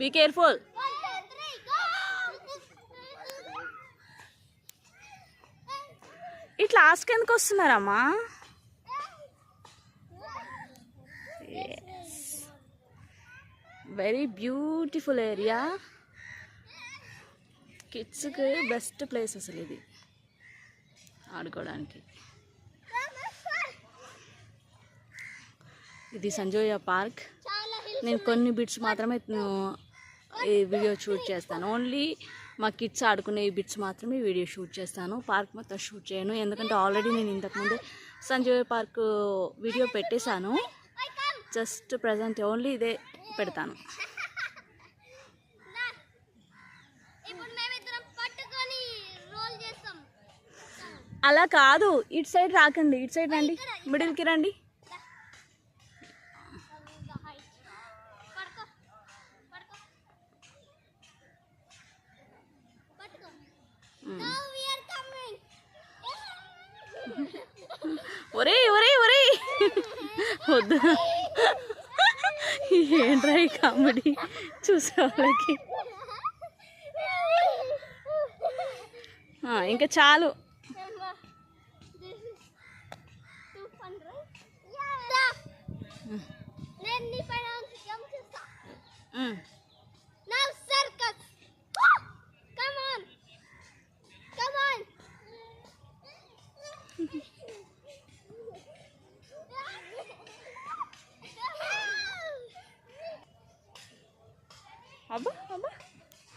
Be careful ఇట్లా ask ఎందుకు వస్తున్నారమ్మా? వెరీ బ్యూటిఫుల్ ఏరియా కిడ్స్కి బెస్ట్ ప్లేస్ అసలు ఇది. ఆడుకోవడానికి. ఇది సంజోయ పార్క్. నేను కొన్ని బిట్స్ మాత్రమే ఈ వీడియో షూట్ చేస్తాను. ఓన్లీ మా కిడ్స్ ఆడుకునే ఈ బిట్స్ మాత్రమే వీడియో షూట్ చేస్తాను. పార్క్ మొత్తం షూట్ చేయను. ఎందుకంటే ఆల్రెడీ నేను ఇంతకుముందే సంజయ్ పార్క్ వీడియో పెట్టేశాను. జస్ట్ ప్రజెంట్ ఓన్లీ ఇదే పెడతాను. అలా కాదు. ఇటు సైడ్ రాకండి. ఇటు సైడ్ రండి. మిడిల్కి రండి. ఒరే ఒరే ఒరే వద్దు. ఏంట్రా ఈ కామెడీ? చూసే వాళ్ళకి. ఇంకా చాలు. నేను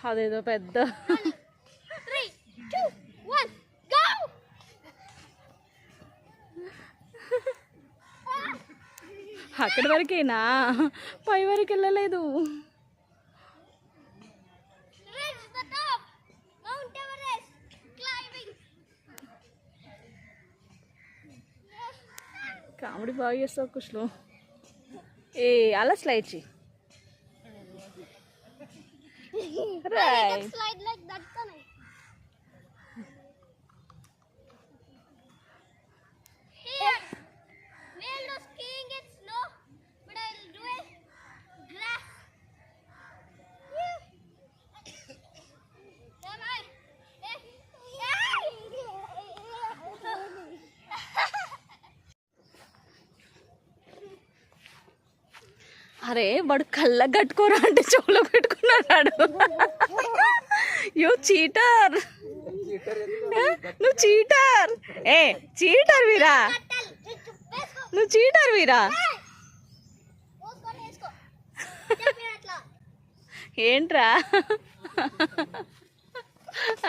అదేదో పెద్ద. అక్కడి వరకేనా? పై వరకు వెళ్ళలేదు! కామెడీ బాగా చేస్తావు కుష్లో ఏ అలా స్లైడ్ చెయ్యి. Aray. Slide like that kan eh. అరే వాడు కళ్ళ కట్టుకోరా అంటే చెవులో పెట్టుకున్నాడు యూ చీటర్. నువ్వు చీటర్. ఏ చీటర్ వీరా. నువ్వు చీటర్ వీరా. ఏంట్రా?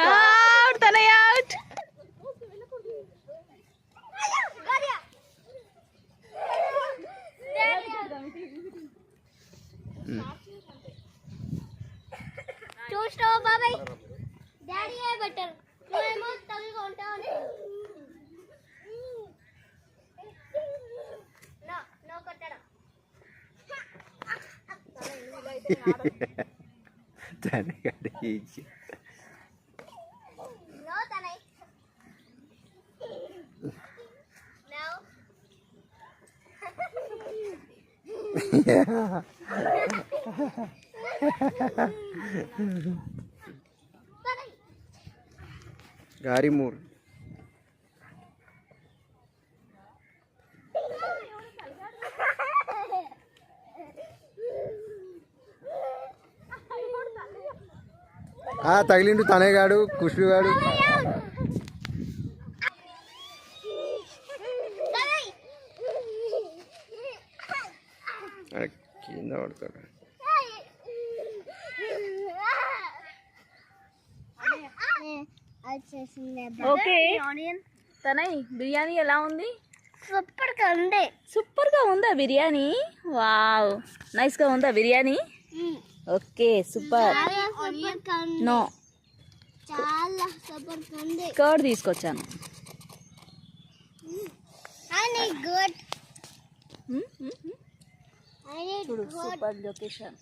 అవుట్ తనయ్య అవుట్ చూస్తావు బాబాయ్ డాడీ ఏ బెటర్ నువ్వేమో తగిలిగా ఉంటావు నో గారి మూర్. ఆ, తగిలిండు తనేగాడు కుష్లుగాడు గాడు. కింద పడతాడు. ఓకే. తనయ్ బిర్యానీ ఎలా ఉంది? సూపర్గా ఉంది. సూపర్గా ఉందా బిర్యానీ? వావ్. నైస్గా ఉందా బిర్యానీ? Okay super. సూపర్గా ఉంది. నో. చాలా సూపర్గా ఉంది. కర్డ్ తీసుకొచ్చాను. I Look, super location.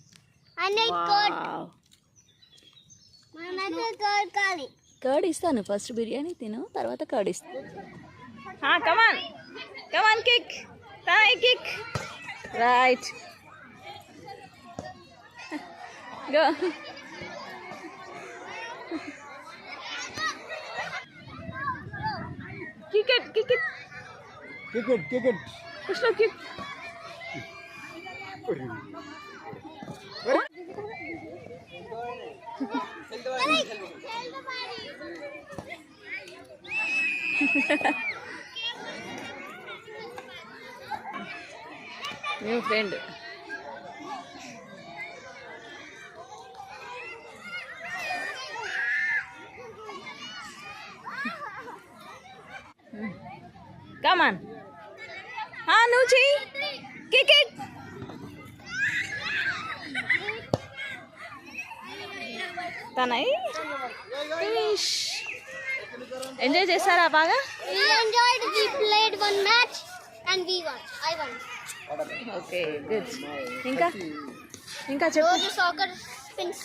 I need wow. curd. Mama, no. curd curry. Curd is the first biryani, tino. Tarvata curd is. Ha, come on. Come on, kick. Thai kick. Right. Go. kick it, kick it. Kick it, kick it. Push the kick. New friend కమాన్ నువ్వు చెయ్యి కికెట్ We won. I won. Okay good ఇంకా? ఇంకా చెప్పు. Soccer spins